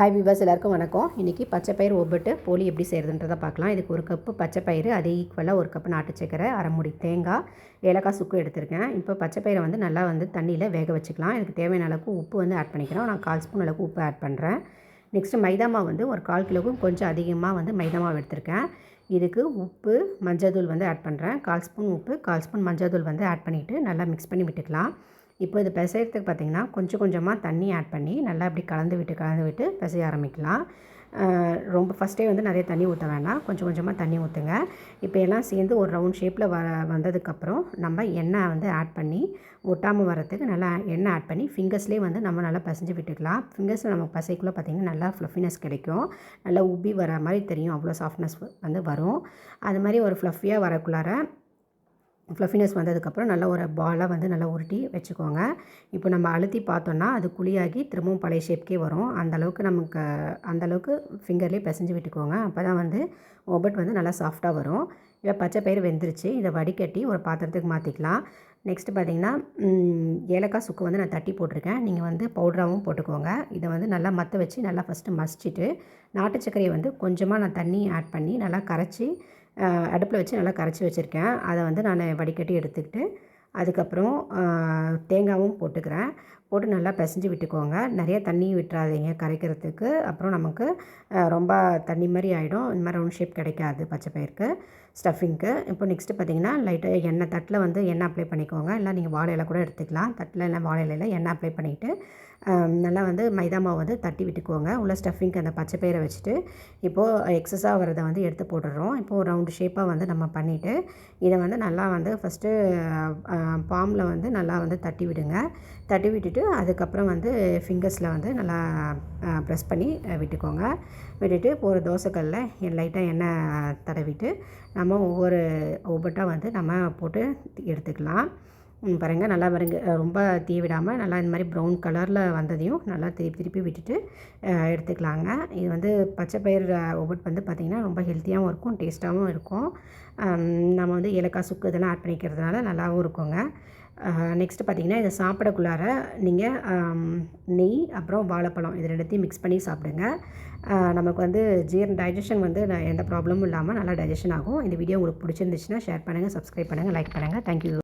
Hi விவாஸ் எல்லாருக்கும் வணக்கம். இன்றைக்கி பச்சைப்பயிறு ஒப்பிட்டு போலி எப்படி செய்கிறதுன்றதை பார்க்கலாம். இதுக்கு ஒரு கப்பு பச்சைப்பயிறு அதே ஈக்குவலாக ஒரு கப்பு நாட்டு சக்கரை அரை தேங்காய் ஏலக்காய் சுக்கு எடுத்திருக்கேன். இப்போ பச்சைப்பயிரை வந்து நல்லா வந்து தண்ணியில் வேக வச்சுக்கலாம். இதுக்கு தேவையான அளவுக்கு உப்பு வந்து ஆட் பண்ணிக்கிறோம். நான் கால் ஸ்பூன் அளவுக்கு உப்பு ஆட் பண்ணுறேன் நெக்ஸ்ட்டு மைதா மாவு வந்து ஒரு கால் கிலோவுக்கும் கொஞ்சம் அதிகமாக வந்து மைதா மாவு எடுத்திருக்கேன். இதுக்கு உப்பு மஞ்சள் தூள் வந்து ஆட் பண்ணுறேன் கால் ஸ்பூன் உப்பு கால் ஸ்பூன் மஞ்சள் தூள் வந்து ஆட் பண்ணிவிட்டு நல்லா மிக்ஸ் பண்ணி விட்டுக்கலாம். இப்போ இது பிசைறதுக்கு பார்த்திங்கன்னா கொஞ்சம் கொஞ்சமாக தண்ணி ஆட் பண்ணி நல்லா அப்படி கலந்து விட்டு கலந்து விட்டு பிசைய ஆரம்பிக்கலாம். ரொம்ப ஃபஸ்ட்டே வந்து நிறைய தண்ணி ஊற்ற வேண்டாம். கொஞ்சம் கொஞ்சமாக தண்ணி ஊற்றுங்க இப்போ எல்லாம் சேர்ந்து ஒரு ரவுண்ட் ஷேப்பில் வ வந்ததுக்கப்புறம் நம்ம எண்ணெய் வந்து ஆட் பண்ணி ஒட்டாமல் வரத்துக்கு நல்லா எண்ணெய் ஆட் பண்ணி ஃபிங்கர்ஸ்லேயே வந்து நம்ம நல்லா பசைஞ்சு விட்டுக்கலாம். ஃபிங்கர்ஸில் நம்ம பசைக்குள்ளே பார்த்திங்கன்னா நல்லா ஃப்ளஃபினஸ் கிடைக்கும். நல்லா உப்பி வர மாதிரி தெரியும். அவ்வளோ சாஃப்ட்னஸ் வந்து வரும். அது மாதிரி ஒரு ஃப்ளஃபியாக வரக்குள்ளார ஃப்ளஃபினஸ் வந்ததுக்கப்புறம் நல்லா ஒரு பாலாக வந்து நல்லா உருட்டி வச்சுக்கோங்க. இப்போ நம்ம அழுத்தி பார்த்தோன்னா அது குழியாகி திரும்பவும் பழைய ஷேப்கே வரும். அந்தளவுக்கு நமக்கு அந்தளவுக்கு ஃபிங்கர்லேயே பிசைஞ்சு விட்டுக்கோங்க. அப்போ தான் வந்து ஒபட் வந்து நல்லா சாஃப்டாக வரும். இப்போ பச்சை பயிர் வெந்துருச்சு. இதை வடிகட்டி ஒரு பாத்திரத்துக்கு மாற்றிக்கலாம் நெக்ஸ்ட்டு பார்த்திங்கன்னா ஏலக்காய் சுக்கு வந்து நான் தட்டி போட்டிருக்கேன். நீங்கள் வந்து பவுட்ராகவும் போட்டுக்கோங்க. இதை வந்து நல்லா மற்ற வச்சு நல்லா ஃபஸ்ட்டு மசிச்சுட்டு நாட்டு சர்க்கரையை வந்து கொஞ்சமாக நான் தண்ணி ஆட் பண்ணி நல்லா கரைச்சி அடுப்பில் வச்சு நல்லா கரைச்சி வச்சுருக்கேன். அதை வந்து நான் வடிகட்டி எடுத்துக்கிட்டு அதுக்கப்புறம் தேங்காயும் போட்டுக்கிறேன். போட்டு நல்லா பிசைஞ்சு விட்டுக்கோங்க. நிறைய தண்ணியும் விட்டுறாதீங்க கரைக்கிறதுக்கு. அப்புறம் நமக்கு ரொம்ப தண்ணி மாதிரி ஆகிடும் இந்த மாதிரி ரவுண்ட் ஷேப் கிடைக்காது பச்சை பயிருக்கு ஸ்டஃபிங்க்கு இப்போ நெக்ஸ்ட்டு பார்த்தீங்கன்னா லைட்டாக எண்ணெய் தட்டில் வந்து எண்ணெய் அப்ளை பண்ணிக்கோங்க. இல்லை நீங்கள் வாழை கூட எடுத்துக்கலாம். தட்டில் இல்லை வாழையில எண்ணெய் அப்ளை பண்ணிவிட்டு நல்லா வந்து மைதா மாவு வந்து தட்டி விட்டுக்கோங்க. உள்ள ஸ்டஃபிங்க்கு அந்த பச்சை பயிரை வச்சுட்டு இப்போது எக்ஸஸாக வரதை வந்து எடுத்து போட்டுடுறோம். இப்போது ரவுண்டு ஷேப்பாக வந்து நம்ம பண்ணிவிட்டு இதை வந்து நல்லா வந்து ஃபஸ்ட்டு பாமில் வந்து நல்லா வந்து தட்டி விடுங்க. தட்டி விட்டுட்டு அதுக்கப்புறம் வந்து ஃபிங்கர்ஸில் வந்து நல்லா ப்ரெஸ் பண்ணி விட்டுக்கோங்க. விட்டுட்டு இப்போ ஒரு தோசைக்கல்லில் லைட்டாக எண்ணெய் தடவிட்டு நம்ம ஒவ்வொரு ஒவ்வொட்டாக வந்து நம்ம போட்டு எடுத்துக்கலாம். பாருங்கள் நல்லா பாருங்கள் ரொம்ப தீ விடாமல் நல்லா இந்த மாதிரி ப்ரௌன் கலரில் வந்ததையும் நல்லா திருப்பி திருப்பி விட்டுட்டு எடுத்துக்கலாங்க. இது வந்து பச்சை பயிர் ஒவ்வொரு வந்து பார்த்திங்கன்னா ரொம்ப ஹெல்த்தியாகவும் இருக்கும் டேஸ்ட்டாகவும் இருக்கும். நம்ம வந்து ஏலக்காய் சுக்கு இதெல்லாம் ஆட் பண்ணிக்கிறதுனால நல்லாவும் இருக்குங்க. நெக்ஸ்ட்டு பார்த்திங்கன்னா இதை சாப்பிடக்குள்ளார நீங்கள் நெய் அப்புறம் வாழைப்பழம் இது ரெண்டுத்தையும் மிக்ஸ் பண்ணி சாப்பிடுங்க. நமக்கு வந்து ஜீரண டைஜஷன் வந்து எந்த ப்ராப்ளமும் இல்லாமல் நல்லா டைஜஷன் ஆகும். இந்த வீடியோ உங்களுக்கு பிடிச்சிருந்துச்சுன்னா ஷேர் பண்ணுங்கள் சப்ஸ்கிரைப் பண்ணுங்கள் லைக் பண்ணுங்கள் தேங்க்யூ